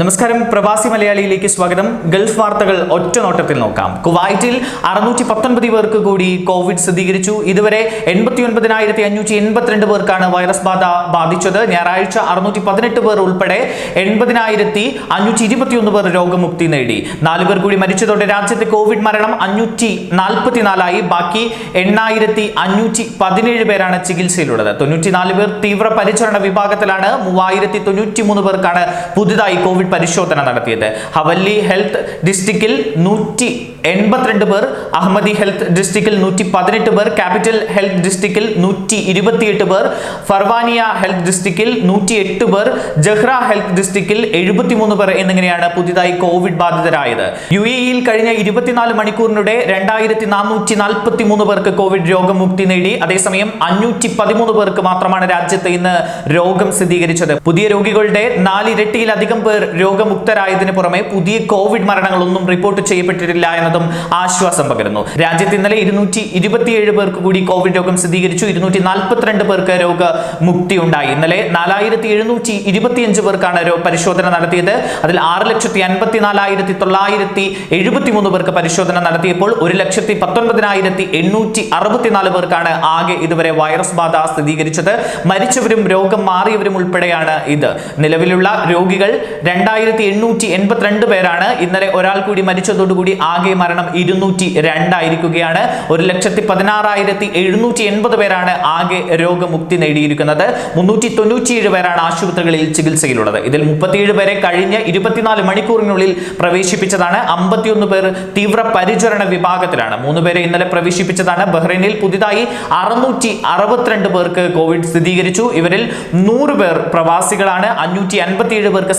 നമസ്കാരം. പ്രവാസി മലയാളിയിലേക്ക് സ്വാഗതം. ഗൾഫ് വാർത്തകൾ ഒറ്റ നോട്ടത്തിൽ നോക്കാം. കുവൈറ്റിൽ അറുന്നൂറ്റി പത്തൊൻപത് പേർക്ക് കൂടി കോവിഡ് സ്ഥിരീകരിച്ചു. ഇതുവരെ എൺപത്തി ഒൻപതിനായിരത്തി അഞ്ഞൂറ്റി എൺപത്തിരണ്ട് പേർക്കാണ് വൈറസ് ബാധ ബാധിച്ചത്. ഞായറാഴ്ച അറുന്നൂറ്റി പതിനെട്ട് പേർ ഉൾപ്പെടെ എൺപതിനായിരത്തി അഞ്ഞൂറ്റി ഇരുപത്തിയൊന്ന് പേർ രോഗമുക്തി നേടി. നാല് പേർ കൂടി മരിച്ചതോടെ രാജ്യത്തെ കോവിഡ് മരണം അഞ്ഞൂറ്റി നാൽപ്പത്തിനാലായി ബാക്കി എണ്ണായിരത്തി അഞ്ഞൂറ്റി പതിനേഴ് പേരാണ് ചികിത്സയിലുള്ളത്. തൊണ്ണൂറ്റിനാല് പേർ തീവ്ര പരിചരണ വിഭാഗത്തിലാണ്. മൂവായിരത്തി തൊണ്ണൂറ്റി മൂന്ന് പേർക്കാണ് പുതുതായി കോവിഡ് പരിശോധന നടത്തിയത്. ഹവല്ലി ഹെൽത്ത് ഡിസ്ട്രിക്റ്റിൽ നൂറ്റി എൺപത്തിരണ്ട് പേർ അഹമ്മദി ഹെൽത്ത് ഡിസ്ട്രിക്റ്റിൽ നൂറ്റി പതിനെട്ട് പേർ ക്യാപിറ്റൽ ഹെൽത്ത് ഡിസ്ട്രിക്റ്റിൽ നൂറ്റി ഇരുപത്തിയെട്ട് പേർ ഫർവാനിയ ഹെൽത്ത് ഡിസ്ട്രിക്റ്റിൽ നൂറ്റി എട്ട് പേർ ജഹ്റ ഹെൽത്ത് ഡിസ്ട്രിക്റ്റിൽ എഴുപത്തിമൂന്ന് പേർ എന്നിങ്ങനെയാണ് പുതിയതായി കോവിഡ് ബാധിതരായത്. യു എയിൽ കഴിഞ്ഞ ഇരുപത്തിനാല് മണിക്കൂറിനിടെ രണ്ടായിരത്തി നാനൂറ്റി നാൽപ്പത്തി മൂന്ന് പേർക്ക് കോവിഡ് രോഗമുക്തി നേടി. അതേസമയം അഞ്ഞൂറ്റി പതിമൂന്ന് പേർക്ക് മാത്രമാണ് രാജ്യത്ത് ഇന്ന് രോഗം സ്ഥിരീകരിച്ചത്. പുതിയ രോഗികളുടെ നാലിരട്ടിയിലധികം പേർ രോഗമുക്തരായതിനു പുറമെ പുതിയ കോവിഡ് മരണങ്ങളൊന്നും റിപ്പോർട്ട് ചെയ്യപ്പെട്ടിട്ടില്ല എന്നതും ആശ്വാസം പകരുന്നു. രാജ്യത്ത് ഇന്നലെ ഇരുന്നൂറ്റി ഇരുപത്തിയേഴ് പേർക്ക് കൂടി കോവിഡ് രോഗം സ്ഥിരീകരിച്ചു. ഇരുന്നൂറ്റി നാൽപ്പത്തിരണ്ട് പേർക്ക് രോഗമുക്തി ഉണ്ടായി. ഇന്നലെ നാലായിരത്തി എഴുന്നൂറ്റി ഇരുപത്തിയഞ്ച് പേർക്കാണ് പരിശോധന നടത്തിയത്. അതിൽ ആറ് ലക്ഷത്തി അൻപത്തിനാലായിരത്തി തൊള്ളായിരത്തി എഴുപത്തി മൂന്ന് പേർക്ക് പരിശോധന നടത്തിയപ്പോൾ ഒരു ലക്ഷത്തി പത്തൊൻപതിനായിരത്തി എണ്ണൂറ്റി അറുപത്തിനാല് പേർക്കാണ് ആകെ ഇതുവരെ വൈറസ് ബാധ സ്ഥിരീകരിച്ചത്. മരിച്ചവരും രോഗം മാറിയവരും ഉൾപ്പെടെയാണ് ഇത്. നിലവിലുള്ള രോഗികൾ രണ്ടായിരത്തി എണ്ണൂറ്റി എൺപത്തിരണ്ട് പേരാണ് ഇന്നലെ ഒരാൾ കൂടി മരിച്ചതോടുകൂടി ആകെ മരണം ഇരുന്നൂറ്റി രണ്ടായിരിക്കുകയാണ് ഒരു ലക്ഷത്തി പതിനാറായിരത്തി എഴുന്നൂറ്റി എൺപത് പേരാണ് ആകെ രോഗമുക്തി നേടിയിരിക്കുന്നത്. മുന്നൂറ്റി തൊണ്ണൂറ്റിയേഴ് പേരാണ് ആശുപത്രികളിൽ ചികിത്സയിലുള്ളത്. ഇതിൽ മുപ്പത്തിയേഴ് പേരെ കഴിഞ്ഞ ഇരുപത്തിനാല് മണിക്കൂറിനുള്ളിൽ പ്രവേശിപ്പിച്ചതാണ്. അമ്പത്തിയൊന്ന് പേർ തീവ്ര പരിചരണ വിഭാഗത്തിലാണ്. മൂന്ന് പേരെ ഇന്നലെ പ്രവേശിപ്പിച്ചതാണ്. ബഹ്റൈനിൽ പുതിയതായി അറുന്നൂറ്റി അറുപത്തിരണ്ട് പേർക്ക് കോവിഡ് സ്ഥിരീകരിച്ചു. ഇവരിൽ നൂറ് പേർ പ്രവാസികളാണ്. അഞ്ഞൂറ്റി അൻപത്തിയേഴ് പേർക്ക്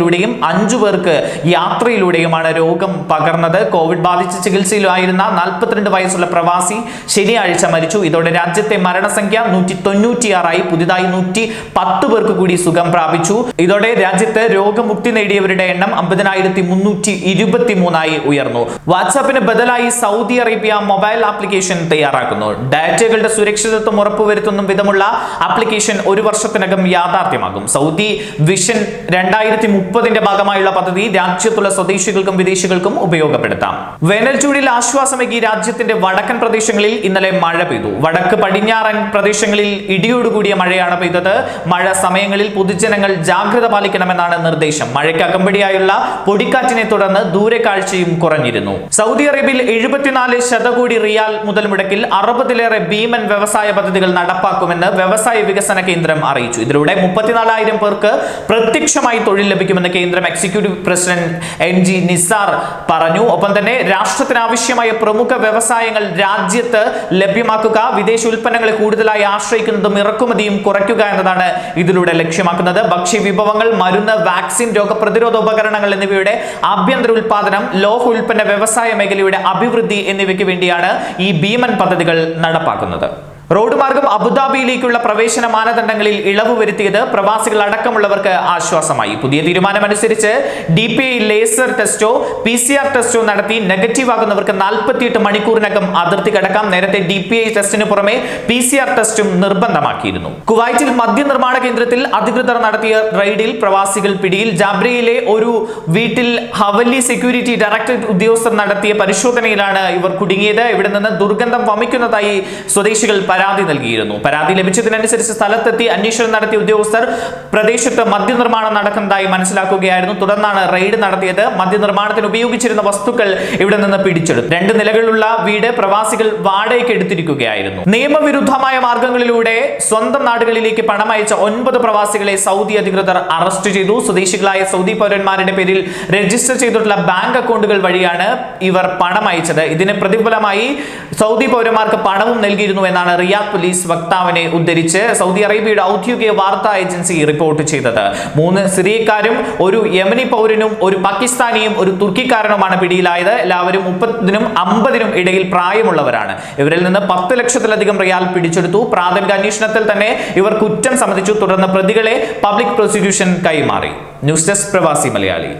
സമ്പർക്കത്തിലൂടെയും അഞ്ചു പേർക്ക് യാത്രയിലൂടെയുമാണ് രോഗം പകർന്നത്. കോവിഡ് ബാധിച്ച് ചികിത്സയിലായിരുന്ന നാൽപ്പത്തിരണ്ട് വയസ്സുള്ള പ്രവാസി ശനിയാഴ്ച മരിച്ചു. ഇതോടെ രാജ്യത്തെ മരണസംഖ്യ നൂറ്റി തൊണ്ണൂറ്റിയാറായി പുതിയതായി നൂറ്റി പത്ത് പേർക്ക് കൂടി സുഖം പ്രാപിച്ചു. ഇതോടെ രാജ്യത്ത് രോഗമുക്തി നേടിയവരുടെ എണ്ണം അമ്പതിനായിരത്തി മുന്നൂറ്റി ഇരുപത്തി മൂന്നായി ഉയർന്നു. വാട്സാപ്പിന് ബദലായി സൗദി അറേബ്യ മൊബൈൽ ആപ്ലിക്കേഷൻ തയ്യാറാക്കുന്നു. ഡാറ്റകളുടെ സുരക്ഷിതത്വം ഉറപ്പുവരുത്തുന്ന വിധമുള്ള ആപ്ലിക്കേഷൻ ഒരു വർഷത്തിനകം യാഥാർത്ഥ്യമാകും. സൗദി വിഷൻ രണ്ടായിരത്തി മുപ്പതിന്റെ ഭാഗമായുള്ള പദ്ധതി രാജ്യത്തുള്ള സ്വദേശികൾക്കും വിദേശികൾക്കും ഉപയോഗപ്പെടുത്താം. വേനൽച്ചൂടിൽ ചൂടിൽ ആശ്വാസമേകി രാജ്യത്തിന്റെ വടക്കൻ പ്രദേശങ്ങളിൽ ഇന്നലെ മഴ പെയ്തു. വടക്ക് പടിഞ്ഞാറൻ പ്രദേശങ്ങളിൽ ഇടിയോടുകൂടിയ മഴയാണ് പെയ്തത്. മഴ സമയങ്ങളിൽ പൊതുജനങ്ങൾ ജാഗ്രത പാലിക്കണമെന്നാണ് നിർദ്ദേശം. മഴയ്ക്ക് അകമ്പടിയായുള്ള പൊടിക്കാറ്റിനെ തുടർന്ന് ദൂരക്കാഴ്ചയും കുറഞ്ഞിരുന്നു. സൗദി അറേബ്യയിൽ എഴുപത്തിനാല് ശതകോടി റിയാൽ മുതൽ മുടക്കിൽ അറുപതിലേറെ ഭീമൻ വ്യവസായ പദ്ധതികൾ നടപ്പാക്കുമെന്ന് വ്യവസായ വികസന കേന്ദ്രം അറിയിച്ചു. ഇതിലൂടെ മുപ്പത്തിനാലായിരം പേർക്ക് പ്രത്യക്ഷമായി തൊഴിൽ ലഭിക്കുമെന്ന് കേന്ദ്രം executive president N G Nisar പറഞ്ഞു. ഒപ്പം തന്നെ രാഷ്ട്രത്തിനാവശ്യമായ പ്രമുഖ വ്യവസായങ്ങൾ രാജ്യത്ത് ലഭ്യമാക്കുക വിദേശ ഉൽപ്പന്നങ്ങളെ കൂടുതലായി ആശ്രയിക്കുന്നതും ഇറക്കുമതിയും കുറയ്ക്കുക എന്നതാണ് ഇതിലൂടെ ലക്ഷ്യമാക്കുന്നത്. ഭക്ഷ്യ വിഭവങ്ങൾ മരുന്ന് വാക്സിൻ രോഗപ്രതിരോധ ഉപകരണങ്ങൾ എന്നിവയുടെ ആഭ്യന്തര ഉൽപാദനം ലോഹ ഉൽപ്പന്ന വ്യവസായ മേഖലയുടെ അഭിവൃദ്ധി എന്നിവയ്ക്ക് വേണ്ടിയാണ് ഈ ഭീമൻ പദ്ധതികൾ നടപ്പാക്കുന്നത്. റോഡ് മാർഗം അബുദാബിയിലേക്കുള്ള പ്രവേശന മാനദണ്ഡങ്ങളിൽ ഇളവ് വരുത്തിയത് പ്രവാസികൾ അടക്കമുള്ളവർക്ക് ആശ്വാസമായി. പുതിയ തീരുമാനമനുസരിച്ച് ഡി പി ഐ ലേസർ ടെസ്റ്റോ പി സി ആർ ടെസ്റ്റോ നടത്തി നെഗറ്റീവ് ആകുന്നവർക്ക് നാൽപ്പത്തിയെട്ട് മണിക്കൂറിനകം അതിർത്തി കടക്കാം. നേരത്തെ ഡി പി ഐ ടെസ്റ്റിന് പുറമെ പി സി ആർ ടെസ്റ്റും നിർബന്ധമാക്കിയിരുന്നു. കുവൈറ്റിൽ മദ്യനിർമ്മാണ കേന്ദ്രത്തിൽ അധികൃതർ നടത്തിയ റെയ്ഡിൽ പ്രവാസികൾ പിടിയിൽ. ജാബ്രയിലെ ഒരു വീട്ടിൽ ഹവല്ലി സെക്യൂരിറ്റി ഡയറക്ടറേറ്റ് ഉദ്യോഗസ്ഥർ നടത്തിയ പരിശോധനയിലാണ് ഇവർ കുടുങ്ങിയത്. ഇവിടെ നിന്ന് ദുർഗന്ധം വമിക്കുന്നതായി സ്വദേശികൾ പരാതി നൽകിയിരുന്നു. പരാതി ലഭിച്ചതിനനുസരിച്ച് സ്ഥലത്തെത്തി അന്വേഷണം നടത്തിയ ഉദ്യോഗസ്ഥർ പ്രദേശത്ത് മദ്യനിർമ്മാണം നടക്കുന്നതായി മനസ്സിലാക്കുകയായിരുന്നു. തുടർന്നാണ് റെയ്ഡ് നടത്തിയത്. മദ്യനിർമ്മാണത്തിന് ഉപയോഗിച്ചിരുന്ന വസ്തുക്കൾ ഇവിടെ നിന്ന് പിടിച്ചെടുത്തു. രണ്ട് നിലകളുള്ള വീട് പ്രവാസികൾ വാടകയ്ക്ക് എടുത്തിരിക്കുകയായിരുന്നു. നിയമവിരുദ്ധമായ മാർഗങ്ങളിലൂടെ സ്വന്തം നാടുകളിലേക്ക് പണം അയച്ച ഒൻപത് പ്രവാസികളെ സൗദി അധികൃതർ അറസ്റ്റ് ചെയ്തു. സ്വദേശികളായ സൗദി പൗരന്മാരുടെ പേരിൽ രജിസ്റ്റർ ചെയ്തിട്ടുള്ള ബാങ്ക് അക്കൗണ്ടുകൾ വഴിയാണ് ഇവർ പണം അയച്ചത് ഇതിന് പ്രതിഫലമായി സൗദി പൗരന്മാർക്ക് പണവും നൽകിയിരുന്നു എന്നാണ് റിയാദ് പോലീസ് വക്താവിനെ ഉദ്ധരിച്ച് സൗദി അറേബ്യയുടെ ഔദ്യോഗിക വാർത്താ ഏജൻസി റിപ്പോർട്ട് ചെയ്തത്. മൂന്ന് സിറിയക്കാരും ഒരു യമനി പൗരനും ഒരു പാകിസ്ഥാനിയും ഒരു തുർക്കിക്കാരനുമാണ് പിടിയിലായത്. എല്ലാവരും മുപ്പതിനും അമ്പതിനും ഇടയിൽ പ്രായമുള്ളവരാണ്. ഇവരിൽ നിന്ന് പത്ത് ലക്ഷത്തിലധികം റിയാൽ പിടിച്ചെടുത്തു. പ്രാഥമിക അന്വേഷണത്തിൽ തന്നെ ഇവർ കുറ്റം സമ്മതിച്ചു. തുടർന്ന് പ്രതികളെ പബ്ലിക് പ്രോസിക്യൂഷൻ കൈമാറി. News desk Pravasi Malayali.